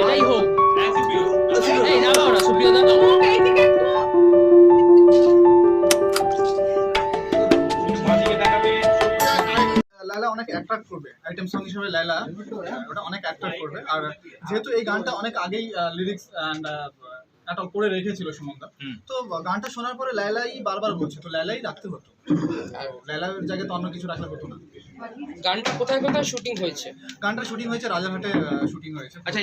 এটাই হোক। এই নামাও না সুপ্রিয় দা লাইলা অনেক অ্যাট্রাক্ট করবে আইটেম সং হিসেবে লাইলা ওটা অনেক অ্যাট্রাক্ট করবে। আর যেহেতু এই গানটা অনেক আগেই লিরিক্স অ্যান্ড একটা করে রেখেছিল সুমনদা। তো গানটা শোনার পরে লাইলাই বারবার বলছে তো লাইলাই রাখতে হতো আর লাইলার জায়গায় তো অন্য কিছু রাখলে হতো না। গানটা কোথায় কোথায় শুটিং হয়েছে? গানটা শুটিং হয়েছে রাজারহাটে শুটিং হয়েছে। আচ্ছা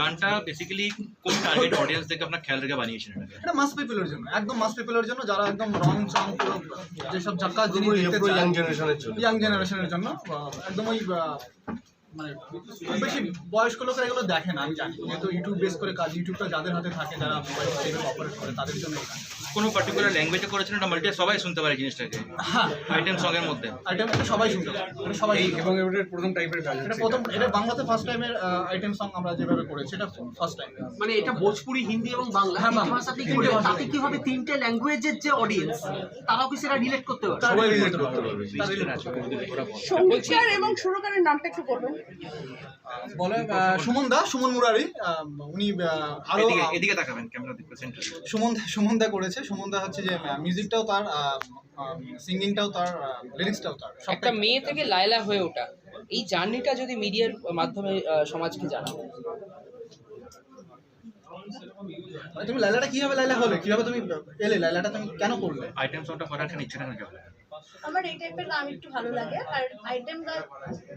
গানটা বেসিক্যালি কোন টার্গেট অডিয়েন্স থেকে আপনার খেয়াল রেখে বানিয়েছেন এটাকে এটা মাস পিপলের জন্য একদম মাস পিপলের জন্য যারা একদম রং চং যেসব ঝাক্কা জিনিস ইয়াং জেনারেশনের জন্য। ইয়াং জেনারেশনের জন্য একদম ওই মানে বেশি বয়স্ক লোকেরা এগুলো দেখে না আমি জানি। যেহেতু ইউটিউব বেস করে কাজ ইউটিউবটা যাদের হাতে থাকে যারা মোবাইল সেভাবে অপারেট করে তাদের জন্য কোনো পার্টিকুলার ল্যাঙ্গুয়েজে করেছেন? এটা মাল্টি সবাই শুনতে পারে জিনিসটাকে। হ্যাঁ। আইটেম সং এর মধ্যে। আইটেম সবাই শুনতে পারে সবাই শুনতে পারে। এবং এটার প্রথম টাইপের কাজ এটা প্রথম এটা বাংলাতে ফার্স্ট টাইমের আইটেম সং আমরা যেভাবে করেছি এটা ফার্স্ট টাইম মানে এটা ভোজপুরি হিন্দি এবং বাংলা। হ্যাঁ। ভাষাতেই তিনটে করে তাতে কি হবে? তিনটে ল্যাঙ্গুয়েজের যে অডিয়েন্স তারাও কি সেটা রিলেট করতে পারে তারা সবাই relate করতে পারবে। পারবে। করতে এবং সুরকারের নামটা একটু করবেন বলে সুমন দা সুমন মুরারি উনি আরও এদিকে তাকাবেন ক্যামেরা দিকে সেন্টার সুমন সুমন দা করেছে। সুমন দা হচ্ছে যে মিউজিকটাও তার সিঙ্গিংটাও তার লিরিক্সটাও তার। একটা মেয়ে থেকে লায়লা হয়ে ওঠা। এই জার্নিটা যদি মিডিয়ার মাধ্যমে আহ, সমাজকে জানাব মানে তুমি লাইলাটা কীভাবে লাইলা হলে? কীভাবে তুমি এলে? লাইলাটা তুমি কেন করলে? আইটেম সংটা করার কেন ইচ্ছা কেন কেন আমার এই টাইপের গান একটু ভালো লাগে আর আইটেম গান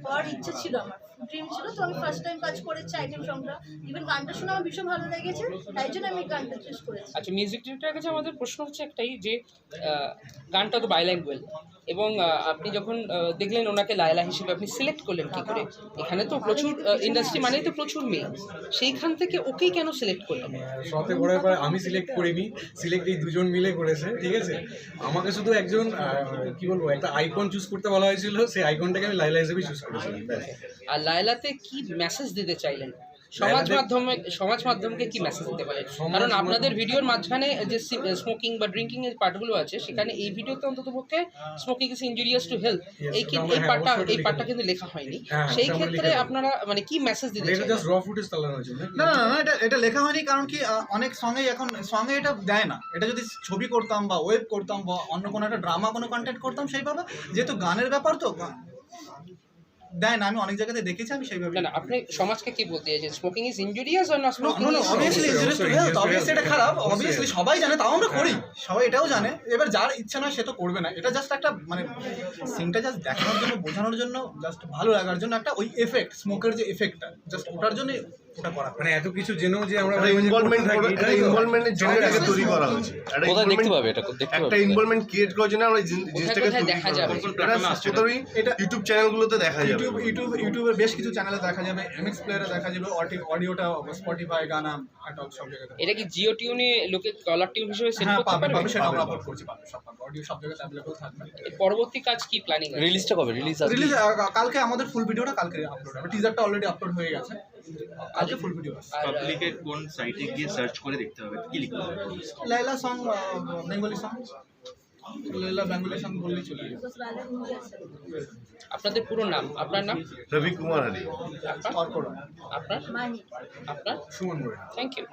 হওয়ার ইচ্ছে ছিল আমার ড্রিম ছিল তো আমি ফার্স্ট টাইম কাজ করেছি আইটেম সংটা ইভেন গানটা শুনে আমার ভীষণ ভালো লেগেছে তাই জন্য আমি গানটা চুজ করেছি। আচ্ছা মিউজিক ডিরেক্টরের কাছে আমাদের প্রশ্ন হচ্ছে একটাই যে গানটা তো বাইল্যাঙ্গুয়েল এবং আপনি যখন আহ, দেখলেন ওনাকে লায়লা হিসেবে আপনি সিলেক্ট করলেন কি করে? এখানে তো প্রচুর ইন্ডাস্ট্রি মানেই তো প্রচুর মেয়ে সেইখান থেকে ওকেই কেন সিলেক্ট করলেন? শতে পড়ার পর আমি সিলেক্ট করিনি সিলেক্ট এই দুজন মিলে করেছে ঠিক আছে? আমাকে শুধু একজন কি বলব, একটা আইকন চুজ করতে বলা হয়েছিল, সেই আইকনটাকে আমি লাইলা হিসেবে চুজ করেছিলাম। আর লাইলাতে কি মেসেজ দিতে চাইলেন সমাজ মাধ্যমে সমাজ মাধ্যমকে কি মেসেজ দিতে পারে? কারণ আপনাদের ভিডিওর মাঝখানে যে স্মোকিং বা ড্রিঙ্কিং এর পার্টগুলো আছে সেখানে এই ভিডিওতে অন্তত পক্ষে smoking is injurious to health এই কি- এই হ্যাঁ, পার্টটা এই পার্টটা কিন্তু লেখা হয়নি। হ্যাঁ, সেই ক্ষেত্রে আপনারা মানে কি মেসেজ দিতে এটা জাস্ট র ফুটেজ চালানো হয়েছিল নাকি? না এটা এটা লেখা হয়নি কারণ কি অনেক সঙ্গে এখন সঙ্গে এটা দেয় না। এটা যদি ছবি করতাম বা ওয়েব করতাম বা অন্য কোনো একটা ড্রামা কোনো কন্টেন্ট করতাম সেইভাবে যেহেতু গানের ব্যাপার তো দেয় না আমি অনেক জায়গাতে দেখেছি আমি সেইভাবে না না আপনি সমাজকে কি বলতে চাইছেন? Smoking is injurious or not smoking obviously to health obviously এটা খারাপ। অবভিয়াসলি সবাই জানে তাও আমরা করি। হ্যাঁ। সবাই এটাও জানে। এবার যার ইচ্ছা নয় সে তো করবে না। এটা জাস্ট একটা মানে সিনটা জাস্ট দেখানোর জন্য বোঝানোর জন্য জাস্ট ভালো লাগার জন্য একটা ওই এফেক্ট স্মোকের যে এফেক্টটা জাস্ট ওটার জন্য ওটা করা মানে এত কিছু জেনেও যে আমরা ইনভলভমেন্ট একটা ইনভলভমেন্টের জন্য এটাকে তৈরি করা হয়েছে। কোথায় দেখতে পাবে এটা? দেখতে একটা ইনভলভমেন্ট ক্রিয়েট করার জন্য আমরা জিনিসটাকে তৈরি দেখা যাবে? এটা? ইউটিউব চ্যানেলগুলোতে দেখা যাবে। ইউটিউব ইউটিউব ইউটিউবের বেশ কিছু চ্যানেলে দেখা যাবে। এমএক্স প্লেয়ারে দেখা যাবে। অডিওটা স্পটিফাই গানা সব জায়গাতে এটা কি জিও টিউনে লোকে কলার টিউন হিসেবে সেট হ্যাঁ করতে পারবে? পাবে সেটা আমরা আপলোড করছি পাবে সব অডিও সব অ্যাভেলেবল থাকবে। পরবর্তী কাজ কি প্ল্যানিং রিলিজটা কবে? রিলিজ আছে রিলিজ কালকে আমাদের ফুল ভিডিওটা কালকে আপলোড হবে। টিজারটা অলরেডি আপলোড হয়ে গেছে। কালকে ফুল ভিডিও পাবলিকে কোন সাইটে গিয়ে সার্চ করে দেখতে হবে? কি লিখতে হবে? Laila song Bengali song Laila Bengali song বললেই চলে। আপনাদের পুরো নাম আপনার নাম? রবি কুমার আলী আপনার? আপনার? Suman thank you